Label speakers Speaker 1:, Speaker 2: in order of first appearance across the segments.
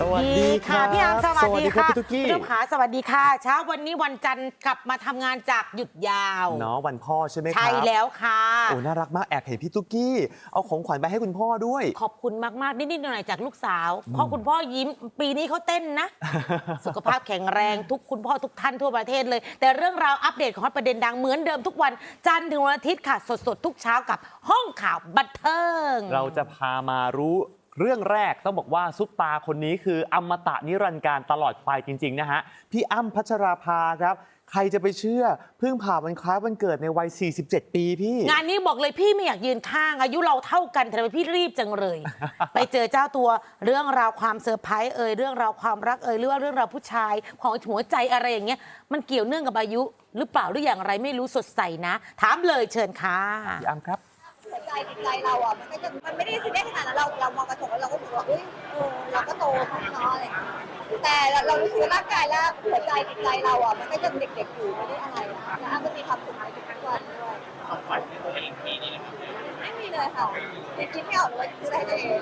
Speaker 1: สวัสดีครับ
Speaker 2: พี่อาร์มสวัส
Speaker 1: สวัสดี
Speaker 2: ดี
Speaker 1: ครับ
Speaker 2: ค่ะ
Speaker 1: พี่ตุ๊กกี้
Speaker 2: ผู้ชมขาสวัสดีค่ะ เช้าวันนี้วันจันทร์กลับมาทำงานจากหยุดยาว
Speaker 1: เนาะวันพ่อใช่ไหมครับ
Speaker 2: ใช่แล้วค่ะ
Speaker 1: โอ้น่ารักมากแอบเห็นพี่ตุ๊กกี้เอาของขวัญไปให้คุณพ่อด้วย
Speaker 2: ขอบคุณมากๆนิดๆหน่อยๆจากลูกสาวเพราะคุณพ่อยิ้มปีนี้เขาเต้นนะ สุขภาพแข็งแรงทุกคุณพ่อทุกท่านทั่วประเทศเลย แต่เรื่องราวอัปเดตของประเด็นดังเหมือนเดิมทุกวันจันทร์ถึงวันอาทิตย์ค่ะ สดๆทุกเช้ากับห้องข่าวบันเทิง
Speaker 1: เราจะพามารู้ เรื่องแรกต้องบอกว่าซุปตาคนนี้คืออมตะนิรันดร์การตลอดไปจริง ๆ นะฮะ พี่อ้ำพัชราภาครับ ใครจะไปเชื่อเพิ่งผ่าวันคล้ายวันเกิดในวัย 47 ปีพี่
Speaker 2: งานนี้บอกเลยพี่ไม่อยากยืนข้าง อายุเราเท่ากันทำไมพี่รีบจังเลย ไปเจอเจ้าตัวเรื่องราวความเซอร์ไพรส์เอ่ยเรื่องราวความรักเอ่ยหรือว่าเรื่องราวผู้ชายของหัวใจอะไรอย่างเงี้ยมันเกี่ยวเนื่องกับอายุ หรือเปล่าหรืออย่างไรไม่รู้สดใสนะ ถามเลยเชิญค่ะ
Speaker 1: พี่อ้ำครับ
Speaker 3: หัว ใจจิตใจเราอะมันก็จะมันไม่ได้ซีเรียสขนาดนั้นเราเรามองกระจกแล้วเราก็รู้สึกว่าเฮ้ยเออเราก็โตขึ้นเนาะอะไรอย่างเงี้ยแต่เราเรารู้สึกว่าร่างกายและหัวใจจิตใจเราอะมันก็จะเด็กๆอยู่ไม่ได้อะไรนะแล้วอ้ำก็มีความสุขในทุกๆวันด้วยไม่มีเลยค่ะยังคิดไม่ออกเลยว่าจะได้ตัวเอง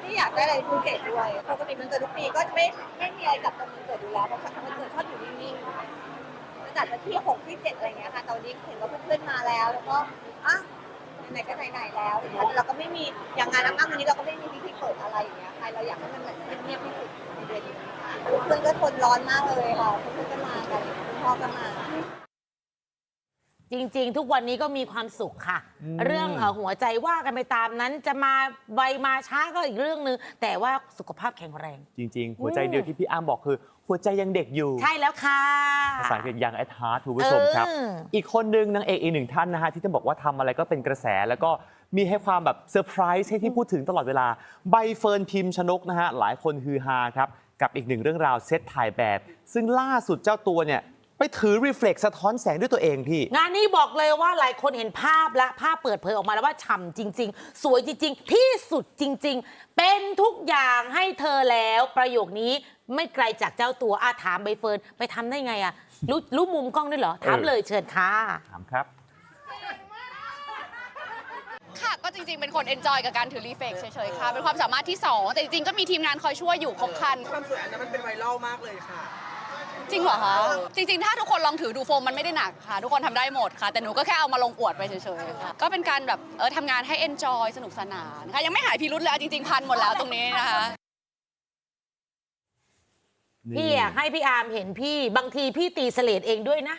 Speaker 3: ไม่ได้อยากได้อะไรพิเศษด้วยปกติมันเกิดทุกปีก็จะไม่ไม่มีอะไรจับตรงมันเกิดอยู่แล้วเพราะมันเกิดชอบอยู่นิ่งๆจัดวันที่หกที่เจ็ดอะไรเงี้ยค่ะตอนนี้เห็นว่าเพื่อนๆมาแล้วแล้วก็ ไหนๆก็ไหนๆแล้วอย่างเงี้ยเราก็ไม่มีอย่างงานน้ำอ้ำวันนี้เราก็ไม่มีพิธีเปิดอะไรอย่างเงี้ยใครเราอยากให้มันแบบเงียบๆที่สุดในเดือนนี้ค่ะเพื่อนก็ทนร้อนมากเลยค่ะเพื่อนๆก็มากันคุณพ่อก็มา
Speaker 2: จริง ๆ ทุกวันนี้ก็มีความสุขค่ะ
Speaker 1: อืม
Speaker 2: เรื่องเอ่อหัวใจว่ากันไปตามนั้นจะมาไวมาช้าก็อีกเรื่องหนึงแต่ว่าสุขภาพแข็งแรง
Speaker 1: จริง ๆ หัวใจเดียวที่พี่อ้ำบอกคือ หัวใจยังเด็กอยู่
Speaker 2: ใช่แล้วค่ะ
Speaker 1: ภาษาอังกฤษยังแอดฮาร์ดคุณผู้ชมครับ
Speaker 2: เออ
Speaker 1: อีกคนหนึ่งนางเอกอีกหนึ่งท่านนะฮะที่ต้องบอกว่าทำอะไรก็เป็นกระแส แล้วก็มีให้ความแบบเซอร์ไพรส์ให้ที่พูดถึงตลอดเวลา ใบเฟิร์นพิมพ์ชนกนะฮะ หลายคนฮือฮาครับ กับอีกหนึ่งเรื่องราวเซตถ่ายแบบ ซึ่งล่าสุดเจ้าตัวเนี่ย ไปถือรีเฟล็กสะท้อนแสงด้วยตัวเองพี่
Speaker 2: งานนี้บอกเลยว่าหลายคนเห็นภาพและภาพเปิดเผยออกมาแล้วว่าฉ่ำจริง ๆ สวยจริง ๆ ที่สุดจริง ๆ เป็นทุกอย่างให้เธอแล้วประโยคนี้ ไม่ไกลจากเจ้าตัวอาถามใบเฟิร์นไปทำได้ไงอะรู้รู้มุมกล้องด้วยเหรอถาม
Speaker 1: เออ
Speaker 2: เลยเชิญค่ะ
Speaker 1: ถามครับ
Speaker 4: ค่ะก็จริงๆ เป็นคนเอนจอยกับการถือรีเฟกเฉยๆ ค่ะ เป็นความสามารถที่ 2 แต่จริงๆ ก็มีทีมงานคอยช่วยอยู่ครบครัน
Speaker 5: ความสวยอันนั้นมันเป็นไวรัลมากเลยค่ะ
Speaker 4: จริงเหรอคะ จริงๆ ถ้าทุกคนลองถือดูโฟมมันไม่ได้หนักค่ะ ทุกคนทำได้หมดค่ะ แต่หนูก็แค่เอามาลงอวดไปเฉยๆ ค่ะ ก็เป็นการแบบเออทำงานให้เอนจอยสนุกสนานค่ะ ยังไม่หายพิรุธเลยเอาจริงๆ พันหมดแล้วตรงนี้นะคะ
Speaker 2: พี่อยากให้พี่อาร์มเห็นพี่ บางทีพี่ตีเสลดเองด้วยนะ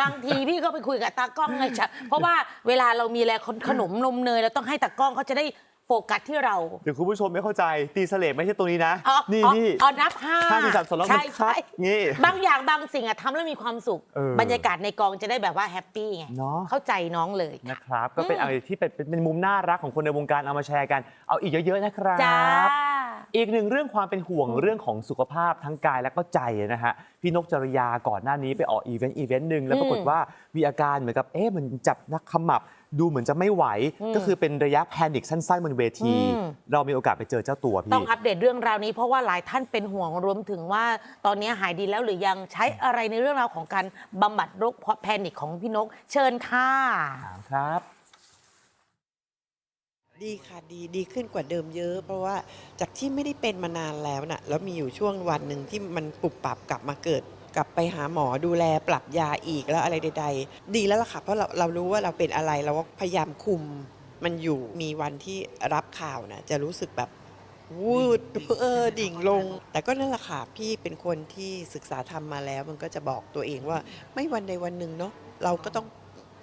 Speaker 2: บางทีพี่ก็ไปคุยกับตากล้องไงจ้ะเพราะว่าเวลาเรามีอะไรขนมนมเนยเราต้องให้ตากล้องเขาจะได้ โฟกัสที่เรา
Speaker 1: เดี๋ยวคุณผู้ชมไม่เข้าใจตีเสลดไม่ใช่ตรงนี้นะ
Speaker 2: อ๋อ
Speaker 1: นี่
Speaker 2: อ๋อ
Speaker 1: นี่
Speaker 2: อ๋อนับห้า
Speaker 1: ห้าสี่สามสองแล้ว
Speaker 2: ใช่
Speaker 1: มันคัด
Speaker 2: ใช่
Speaker 1: นี่
Speaker 2: บางอย่างบางสิ่งอะทำแล้วมีความสุข
Speaker 1: เออ
Speaker 2: บรรยากาศในกองจะได้แบบว่าแฮปปี้ไง
Speaker 1: เนาะ
Speaker 2: เข้าใจน้องเลย
Speaker 1: นะครับ ก็เป็น
Speaker 2: อืม
Speaker 1: อะไรที่เป็นเป็นเป็นมุมน่ารักของคนในวงการเอามาแชร์กัน เอาอีกเยอะ ๆ นะครับ
Speaker 2: จ้า
Speaker 1: อีกหนึ่งเรื่องความเป็นห่วงเรื่องของสุขภาพทั้งกายและก็ใจนะฮะ พี่นกจริยาก่อนหน้านี้ไปออกอีเวนต์อีเวนต์หนึ่งแล้วปรากฏว่ามีอาการเหมือนกับเอ๊ะมันจับนักขมับ ดูเหมือนจะไม่ไหว
Speaker 2: อืม
Speaker 1: ก็คือเป็นระยะแพนิคสั้นๆบนเวที
Speaker 2: อืม
Speaker 1: เรามีโอกาสไปเจอเจ้าตัว
Speaker 2: ต้อง
Speaker 1: พี่
Speaker 2: อัปเดตเรื่องราวนี้เพราะว่าหลายท่านเป็นห่วงรวมถึงว่าตอนนี้หายดีแล้วหรือยังใช้อะไรในเรื่องราวของการบำบัดโรคแพนิคของพี่นก เชิญค่ะ
Speaker 1: ถามครับ
Speaker 5: ดีค่ะดีดีขึ้นกว่าเดิมเยอะ เพราะว่าจากที่ไม่ได้เป็นมานานแล้วน่ะแล้วมีอยู่ช่วงวันหนึ่งที่มันปรับปรับกลับมาเกิด กลับไปหาหมอดูแลปรับยาอีกแล้วอะไรใด ๆ ดีแล้วล่ะค่ะเพราะเราเรารู้ว่าเราเป็นอะไรเราก็พยายามคุมมันอยู่มีวันที่รับข่าวนะจะรู้สึกแบบวูดเออดิ่งลง แต่ก็นั่นแหละค่ะพี่เป็นคนที่ศึกษาธรรมมาแล้ว มันก็จะบอกตัวเองว่าไม่วันใดวันหนึ่งเนาะเราก็ต้อง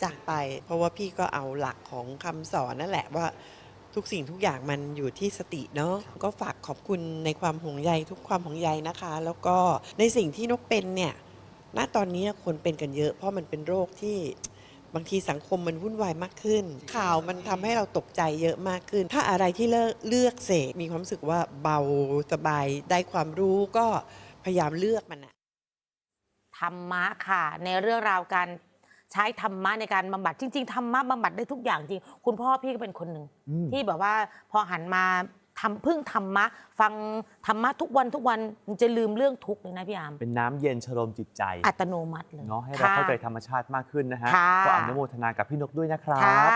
Speaker 5: จากไป เพราะว่าพี่ก็เอาหลักของคำสอนนั่นแหละว่า ทุกสิ่งทุกอย่างมันอยู่ที่สติเนาะก็ฝากขอบคุณในความห่วงใยทุกความห่วงใยนะคะ แล้วก็ในสิ่งที่นกเป็นเนี่ยณตอนนี้คนเป็นกันเยอะ เพราะมันเป็นโรคที่บางทีสังคมมันวุ่นวายมากขึ้น ข่าวมันทำให้เราตกใจเยอะมากขึ้น ถ้าอะไรที่เลือกเลือกเสกมีความรู้สึกว่าเบาสบายได้ความรู้ก็พยายามเลือกมันอะ
Speaker 2: ธรรมะค่ะ ในเรื่องราวการ ใช้ธรรมะในการบำบัดจริง ๆธรรมะบำบัดได้ทุกอย่างจริง คุณพ่อพี่ก็เป็นคนหนึ่ง
Speaker 1: อืม
Speaker 2: ที่แบบว่าพอหันมาทำพึ่งธรรมะ ฟังธรรมะทุกวันทุกวันมันจะลืมเรื่องทุกข์เลยนะพี่อาม
Speaker 1: เป็นน้ำเย็นชโลมจิตใจ
Speaker 2: อัตโนมัติเลย
Speaker 1: เนาะให้เราเข้าใจธรรมชาติมากขึ้นนะฮะ
Speaker 2: ค่ะ
Speaker 1: ก็อนุโมทนากับพี่นกด้วยนะครั
Speaker 2: ค่ะ
Speaker 1: บ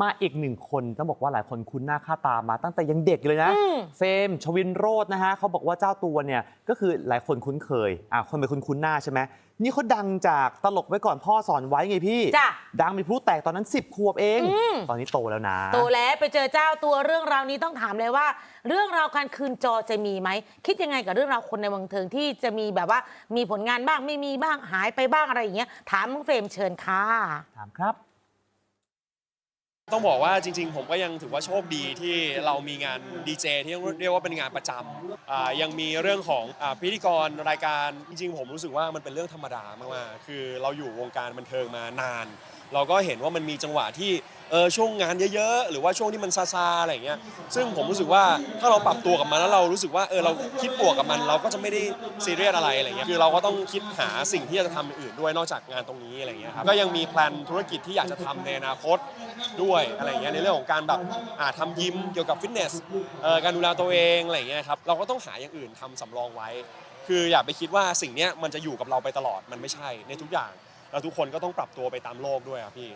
Speaker 1: มาอีกหนึ่งคนต้องบอกว่าหลายคนคุ้นหน้าค่าตามาตั้งแต่ยังเด็กเลยนะ
Speaker 2: อืม
Speaker 1: เฟรมชวินโรจน์นะฮะเขาบอกว่าเจ้าตัวเนี่ยก็คือหลายคนคุ้นเคยอะคนเป็นคนคุ้นหน้าใช่ไหมนี่เขาดังจากตลกไว้ก่อนพ่อสอนไว้ไงพี่
Speaker 2: จ้ะ
Speaker 1: ดังมีพลุแตกตอนนั้น 10 ขวบเอง
Speaker 2: อืม
Speaker 1: ตอนนี้โตแล้วนะ
Speaker 2: โตแล้วไปเจอเจ้าตัวเรื่องราวนี้ต้องถามเลยว่า เรื่องราวการคืนจอจะมีไหม คิดยังไงกับเรื่องราวคนในบันเทิงที่จะมีแบบว่ามีผลงานบ้างไม่มีบ้างหายไปบ้างอะไรอย่างเงี้ยถามน้องเฟรมเชิญค่ะ
Speaker 1: ถามครับ
Speaker 6: ต้องบอกว่าจริงๆ ผมก็ยังถือว่าโชคดีที่เรามีงานดีเจที่เรียกว่าเป็นงานประจำยังมีเรื่องของพิธีกรรายการจริงๆ ผมรู้สึกว่ามันเป็นเรื่องธรรมดามากๆคือเราอยู่วงการบันเทิงมานาน เราก็เห็นว่ามันมีจังหวะที่เออช่วงงานเยอะๆ หรือว่าช่วงที่มันซาซาๆอะไรอย่างเงี้ยซึ่งผมรู้สึกว่าถ้าเราปรับตัวกับมันแล้วเรารู้สึกว่าเออเราคิดบวกกับมันเราก็จะไม่ได้ซีเรียสอะไรอะไรเงี้ยคือเราก็ต้องคิดหาสิ่งที่จะทำอย่างอื่นด้วยนอกจากงานตรงนี้อะไรเงี้ยครับก็ยังมีแพลนธุรกิจที่อยากจะทำในอนาคตด้วยอะไรเงี้ยในเรื่องของการแบบอ่าทำยิมเกี่ยวกับฟิตเนสเอ่อการดูแลตัวเองอะไรเงี้ยครับเราก็ต้องหาอย่างอื่นทำสำรองไว้ คืออย่าไปคิดว่าสิ่งเนี้ยมันจะอยู่กับเราไปตลอดมันไม่ใช่ในทุกอย่าง แล้วทุกคนก็ต้องปรับตัวไปตามโลกด้วยครับพี่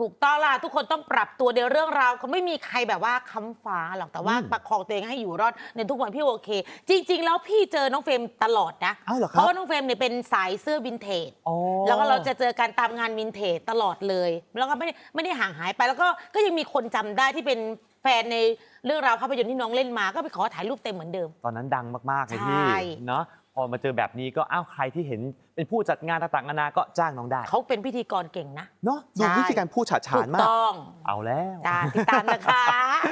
Speaker 2: ถูกต้องล่ะทุกคนต้องปรับตัวเดี๋ยวเรื่องราวเขาไม่มีใครแบบว่าค้ำฟ้าหรอกแต่ว่า
Speaker 1: อืม
Speaker 2: ประคองตัวเองให้อยู่รอดในทุกวันพี่โอเค จริง ๆ แล้วพี่เจอน้องเฟรมตลอดนะ
Speaker 1: อ้าวเหรอครับ
Speaker 2: เพราะว่าน้องเฟรมเนี่ยเป็นสายเสื้อวินเทจ
Speaker 1: อ๋อ
Speaker 2: แล้วก็เราจะเจอกันตามงานวินเทจตลอดเลย แล้วก็ไม่ได้ไม่ได้ห่างหายไป แล้วก็ก็ยังมีคนจำได้ที่เป็นแฟนในเรื่องราวภาพยนตร์ที่น้องเล่นมา ก็ไปขอถ่ายรูปเต็มเหมือนเดิม
Speaker 1: ตอนนั้นดังมากๆเลยพี่
Speaker 2: ใช่
Speaker 1: เนาะ พอมาเจอแบบนี้ก็อ้าวใครที่เห็นเป็นผู้จัดงานต่างๆนานาก็จ้างน้องได้
Speaker 2: เขาเป็นพิธีกรเก่งนะ
Speaker 1: เนาะดู
Speaker 2: ใช่
Speaker 1: วิธีการพูดฉาดฉา
Speaker 2: ถู
Speaker 1: น
Speaker 2: ก
Speaker 1: มาก
Speaker 2: ต้อง
Speaker 1: เอาแล้ว
Speaker 2: จ้าติดตามนะคะ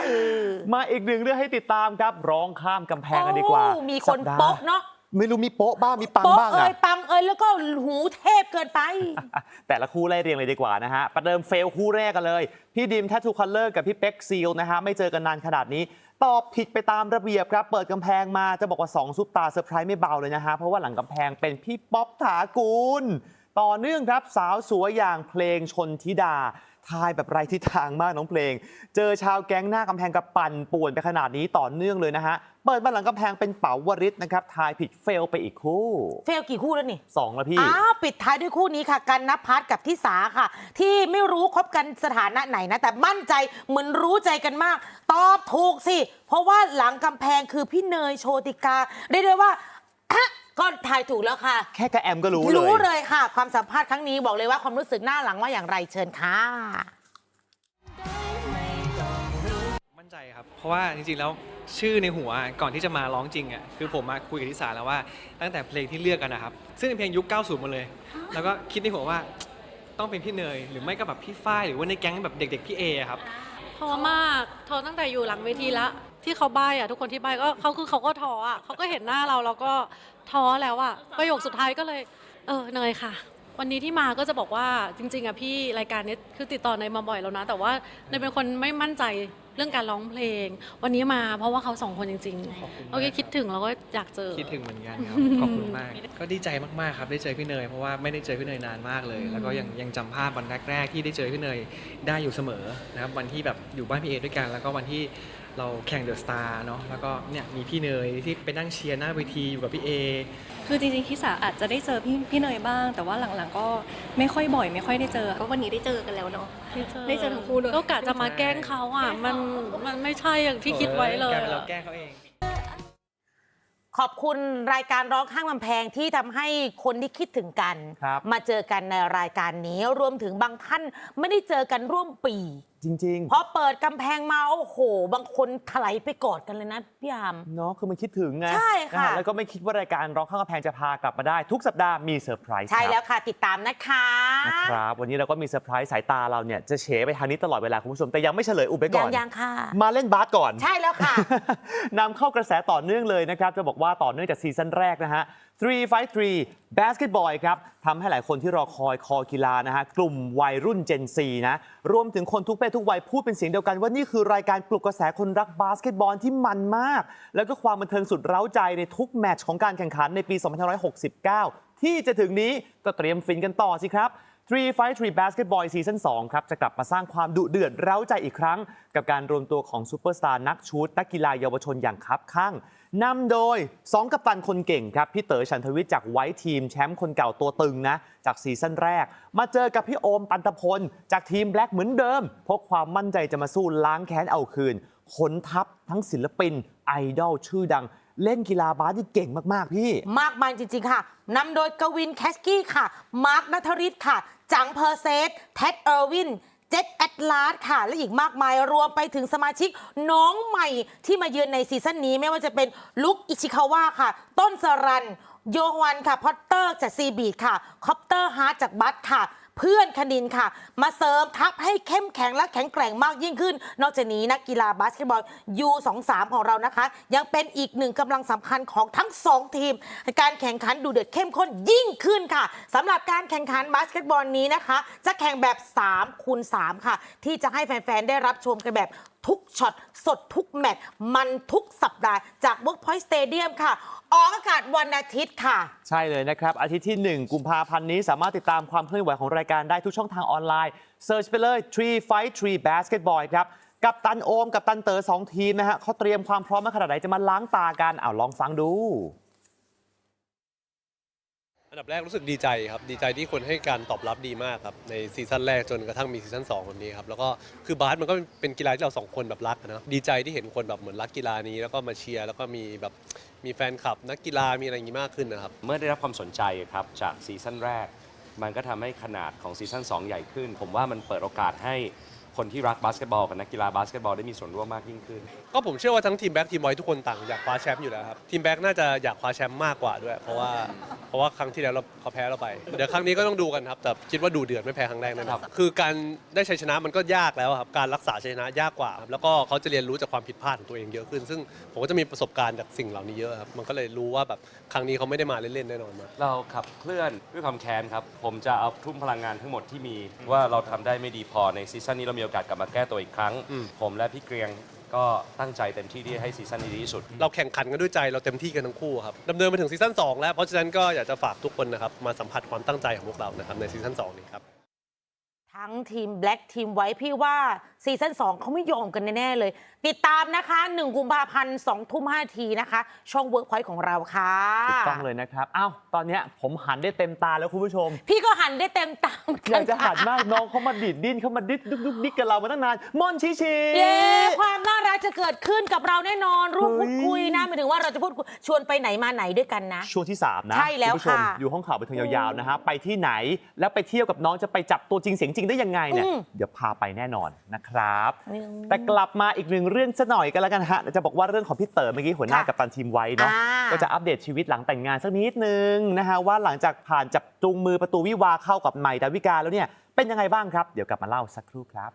Speaker 2: เออ
Speaker 1: มาอีกหนึ่งเรื่องให้ติดตามครับร้องข้ามกำแพงกันดีกว่า
Speaker 2: โอ้มีคน
Speaker 1: สัปดาห์
Speaker 2: โป๊ะเนาะ
Speaker 1: ไม่รู้มีโป๊ะบ้างมีปัง
Speaker 2: โป๊ะ
Speaker 1: บ้าง
Speaker 2: เอ้
Speaker 1: อะ
Speaker 2: ยปังเอ้ยแล้วก็หูเทพเกินไป
Speaker 1: แต่ละคู่ไล่เรียงเลยดีกว่านะฮะ ประเดิมเฟลคู่แรกกันเลย พี่ดิมแททูคัลเลอร์กับพี่เป๊กซีลนะฮะ ไม่เจอกันนานขนาดนี้ ตอบผิดไปตามระเบียบครับ เปิดกำแพงมาจะบอกว่า 2 ซุปตาเซอร์ไพรส์ไม่เบาเลยนะฮะ เพราะว่าหลังกำแพงเป็นพี่ป๊อปถากูล ต่อเนื่องครับสาวสวยอย่างเพลงชนธิดา ทายแบบไรทิศทางมากน้องเพลง เจอชาวแก๊งหน้ากำแพงกับปั่นป่วนไปขนาดนี้ต่อเนื่องเลยนะฮะ เปิดมาหลังกำแพงเป็นเป๋าวริศนะครับ ทายผิดเฟลไปอีกคู่
Speaker 2: เฟลกี่คู่แล้วนี่
Speaker 1: สองแล้วพี่
Speaker 2: อ้าวปิดท้ายด้วยคู่นี้ค่ะ กันนพัฒน์กับทิสาค่ะ ที่ไม่รู้คบกันสถานะไหนนะ แต่มั่นใจเหมือนรู้ใจกันมาก ตอบถูกสิ เพราะว่าหลังกำแพงคือพี่เนยโชติกาเรียกได้ว่าอะ ก็ทายถูกแล้วค่ะ
Speaker 1: แค่กระแอมก็รู้เลย
Speaker 2: รู้เลยค่ะ ความสัมภาษณ์ครั้งนี้บอกเลยว่าความรู้สึกหน้าหลังว่าอย่างไรเชิญค่ะ
Speaker 7: มั่นใจครับ เพราะว่าจริงๆ แล้วชื่อในหัวก่อนที่จะมาร้องจริงอะคือผมมาคุยกับทิสาแล้วว่าตั้งแต่เพลงที่เลือกกันนะครับ ซึ่งเป็นเพลงยุค 90 หมดเลย แล้วก็คิดในหัวว่าต้องเป็นพี่เนย หรือไม่ก็แบบพี่ฝ้ายหรือว่าในแก๊งแบบเด็ก ๆ พี่เออะครับ
Speaker 8: ท้อมากท้อตั้งแต่อยู่หลังเวทีแล้ว ที่เขาใบ้อะทุกคนที่ใบ้ก็เขาคือเขาก็ท้ออะเขาก็เห็นหน้าเราแล้วก็ท้อแล้วอะประโยคสุดท้ายก็เลย เออเนยค่ะ วันนี้ที่มาก็จะบอกว่าจริง ๆอะพี่รายการนี้คือติดต่อเนยมาบ่อยแล้วนะ แต่ว่าเนยเป็นคนไม่มั่นใจเรื่องการร้องเพลง วันนี้มาเพราะว่าเขาสองคนจริง
Speaker 7: ขอบคุณ
Speaker 8: ๆ
Speaker 7: มาก
Speaker 8: โอเคคิดถึงแล้วก็อยากเจอ
Speaker 7: คิดถึงเหมือนกันครับ ขอบคุณมาก ก็ดีใจมากๆครับได้เจอพี่เนยเพราะว่าไม่ได้เจอพี่เนยนานมากเลย แล้วก็ยังยังจำภาพวันแรกๆที่ได้เจอพี่เนยได้อยู่เสมอนะครับวันที่แบบอยู่บ้านพี่เอด้วยกัน แล้วก็วันที่ เราแข่งเดอะสตาร์เนาะแล้วก็เนี่ยมีพี่เนยที่ไปนั่งเชียร์หน้าเวทีอยู่กับพี่เอ
Speaker 9: คือจริงๆคิสาอาจจะได้เจอพี่พี่เนยบ้าง แต่ว่าหลังๆก็ไม่ค่อยบ่อย ไม่ค่อยได้เจอ ก็วันนี้ได้เจอกันแล้วเนาะได้เจอทั้งคู่ด้วย
Speaker 8: ก็กะจะมาแกล้งเขาอะมันมันไม่ใช่อย่างที่คิดไว้เลย
Speaker 7: กลายเป็น
Speaker 8: อะ
Speaker 7: เราแกล้งเขาเอง
Speaker 2: ขอบคุณรายการร้องข้างกำแพงที่ทำให้คนที่คิดถึงกัน
Speaker 1: ครับ
Speaker 2: มาเจอกันในรายการนี้รวมถึงบางท่านไม่ได้เจอกันร่วมปี
Speaker 1: จริง
Speaker 2: พอเปิดกำแพงมาโอ้โห บางคนถลายไปกอดกันเลยนะพี่ยาม
Speaker 1: ๆเนาะคือมันคิดถึงไง
Speaker 2: ใช่ค่ะ
Speaker 1: นฮแล้วก็ไม่คิดว่ารายการร้องข้างกำแพงจะพากลับมาได้ ทุกสัปดาห์มีเซอร์ไพรส์
Speaker 2: ใช่
Speaker 1: ครับ
Speaker 2: แล้วค่ะติดตามนะคะ
Speaker 1: นะครับ วันนี้เราก็มีเซอร์ไพรส์สายตาเราเนี่ยจะเฉไปทางนี้ตลอดเวลาคุณผู้ชม แต่ยังไม่เฉลยอุบไปก่
Speaker 2: ยั
Speaker 1: องน
Speaker 2: ยังค่ะ
Speaker 1: มาเล่นบาสก่อน
Speaker 2: ใช่แล้วค่ะ
Speaker 1: นำเข้ากระแสต่อเนื่องเลยนะครับ จะบอกว่าต่อเนื่องจากซีซั่นแรกนะฮะ 3 5 3 Basketball ครับทำให้หลายคนที่รอคอยคอกีฬานะฮะกลุ่มวัยรุ่น Gen Z นะรวมถึงคนทุกเพศทุกวัยพูดเป็นเสียงเดียวกัน ว่านี่คือรายการปลุกกระแสคนรักบาสเกตบอลที่มันมาก แล้วก็ความบันเทิงสุดเร้าใจในทุกแมตช์ของการแข่งขันในปี 2569 ที่จะถึงนี้ก็เตรียมฟินกันต่อสิครับ 3 Fight 3 Basketball ซีซั่น2ครับจะกลับมาสร้างความดุเดือดเร้าใจอีกครั้ง กับการรวมตัวของซูเปอร์สตาร์นักชูตนักกีฬาเยาวชนอย่างคับข้างนำโดย 2 กัปตันคนเก่งครับ พี่เต๋อฉันทวิทย์จากไวท์ทีมแชมป์คนเก่าตัวตึงนะ จากซีซั่นแรก มาเจอกับพี่โอมปันตพล จากทีมแบล็กเหมือนเดิมพกความมั่นใจจะมาสู้ล้างแค้นเอาคืนขนทัพทั้งศิลปิน ไอดอลชื่อดัง เล่นกีฬาบาสที่เก่งมากๆพี่
Speaker 2: มากมายจริง ๆ ค่ะ นำโดยกวินแคสกี้ค่ะ มาร์คนัทริศค่ะ จังเพอร์เซสเท็ดเออร์วิน เจ็ดแอตลาสค่ะ และอีกมากมายรวมไปถึงสมาชิกน้องใหม่ที่มาเยือนในซีซั่นนี้ไม่ว่าจะเป็นลุกอิชิคาวะค่ะ ต้นสรัน โยฮวันค่ะ พอตเตอร์จากซีบีดค่ะ คอปเตอร์ฮาร์ดจากบัตค่ะ เพื่อนคณินค่ะ มาเสริมทัพให้เข้มแข็งและแข็งแกร่งมากยิ่งขึ้น นอกจากนี้นักกีฬาบาสเกตบอล U23 ของเรานะคะ ยังเป็นอีกหนึ่งกำลังสำคัญของทั้งสองทีม การแข่งขันดูเดือดเข้มข้นยิ่งขึ้นค่ะสำหรับการแข่งขันบาสเกตบอลนี้นะคะ จะแข่งแบบ3คูณ3ค่ะ ที่จะให้แฟนๆได้รับชมกันแบบ ทุกช็อต สดทุกแมตช์มันทุกสัปดาห์จาก Workpoint Stadium ค่ะ ออกอากาศวันอาทิตย์ค่ะ
Speaker 1: ใช่เลยนะครับ อาทิตย์ที่ 1 กุมภาพันธ์นี้สามารถติดตามความเคลื่อนไหวของรายการได้ทุกช่องทางออนไลน์เซิร์ชไปเลย3 Fight 3 Basketball ครับกับตันโอม กับตันเต๋อสองทีมนะฮะเขาเตรียมความพร้อมมาขนาดไหนจะมาล้างตากันเอาลองฟังดู
Speaker 10: อันดับแรกรู้สึกดีใจครับดีใจที่คนให้การตอบรับดีมากครับในซีซั่นแรกจนกระทั่งมีซีซั่น2แบบนี้ครับแล้วก็คือบาสมันก็เป็นกีฬาที่เราสองคนแบบรักอะเนะดีใจที่เห็นคนแบบเหมือนรักกีฬานี้แล้วก็มาเชียร์แล้วก็มีแบบมีแฟนคลับนักกีฬามีอะไรอย่างนี้มากขึ้นนะครับ
Speaker 11: เมื่อได้รับความสนใจครับจากซีซั่นแรก มันก็ทำให้ขนาดของซีซั่น2ใหญ่ขึ้น ผมว่ามันเปิดโอกาสให้ คนที่รักบาสเกตบอลกับนักกีฬาบาสเกตบอลได้มีส่วนร่วมมากยิ่งขึ้น
Speaker 10: ก็ผมเชื่อว่าทั้งทีมแบ็กทีมไวท์ทุกคนต่างอยากคว้าแชมป์อยู่แล้วครับ ทีมแบ็กน่าจะอยากคว้าแชมป์มากกว่าด้วย เพราะว่าเพราะว่าครั้งที่แล้วเราเขาแพ้เราไป เดี๋ยวครั้งนี้ก็ต้องดูกันครับ แต่คิดว่าดูเดือดไม่แพ้ครั้งแรกแน่นอนคือการได้ชัยชนะมันก็ยากแล้วครับ การรักษาชัยชนะยากกว่าครับแล้วก็เขาจะเรียนรู้จากความผิดพลาดของตัวเองเยอะขึ้น ซึ่งผมก็จะมีประสบการณ์จากสิ่งเหล่านี้เยอะครับ มันก็เลยรู้ว่าแบบครั้งนี้เขาไม่ได้มาเล่นๆแน่นอนมา
Speaker 11: เราขับเคลื่อนด้วยความแค้นครับ ผมจะเอาทุ่มพลังงานทั้งหมดที่มีว่าเราทำได้ไม่ดีพอในซีซั่นนี้เรามีโอกาสกลับมาแก้ตัวอีกครั้ง
Speaker 10: อืม
Speaker 11: ผมและพี่เกรียงก็ตั้งใจเต็มที่ที่ให้ซีซั่นนี้ดีที่สุด
Speaker 10: เราแข่งขันกันด้วยใจเราเต็มที่กันทั้งคู่ครับดำเนินมาถึงซีซั่น2แล้วเพราะฉะนั้นก็อยากจะฝากทุกคนนะครับมาสัมผัสความตั้งใจของพวกเรานะครับในซีซั่น2นี้ครับ
Speaker 2: ทั้งทีมแบล็กทีมไว้พี่ว่าซีซั่น2เขาไม่ยอมกันแน่ ๆ เลย ติดตามนะคะ 1 กุมภาพันธ์2ทุ่ม5ทีนะคะ ช่องเวิร์กพอยต์ของเราค่ะ
Speaker 1: ถูกต้องเลยนะครับ อ้าว ตอนเนี้ยผมหันได้เต็มตาแล้วคุณผู้ชม
Speaker 2: พี่ก็หันได้เต็มตาม
Speaker 1: อยากจะหันมากน้องเขามาดิดดิ้นเขามาดิดดุกดุกดิกกับเรามาตั้งนานมอนชิชิ
Speaker 2: เย้ความน่ารักจะเกิดขึ้นกับเราแน่นอนร่วม
Speaker 1: เฮ้
Speaker 2: พู
Speaker 1: ย
Speaker 2: ดคุยนะหมายถึงว่าเราจะพูดคุยชวนไปไหนมาไหนด้วยกันนะ
Speaker 1: ช่วงที่ 3 นะ
Speaker 2: ใช่แล้ว
Speaker 1: ณผู้ชม
Speaker 2: ค่ะ
Speaker 1: อยู่ห้องข่าวไปถึงยาวๆนะฮะไปที่ไหนแล้วไปเที่ยวกับน้องจะไปจับตัวจริงเสียงจริงได้ยังไงเนี่ย
Speaker 2: อืม
Speaker 1: เดี๋ยวพาไปแน่นอนนะครับ
Speaker 2: อืม
Speaker 1: แต่กลับมาอีกหนึ่งเรื่องซะหน่อยกันแล้วกันฮะจะบอกว่าเรื่องของพี่เต๋อเมื่อกี้หัวหน้า
Speaker 2: ค่ะ
Speaker 1: กับตันทีมไว้เนาะ
Speaker 2: อ่า
Speaker 1: ก็จะอัปเดตชีวิตหลังแต่งงานสักนิดนึงนะฮะว่าหลังจากผ่านจับจูงมือประตูวิวาห์เข้ากับใหม่ดาวิกาแล้วเนี่ยเป็นยังไงบ้างครับ เดี๋ยวกลับมาเล่าสักครู่ครับ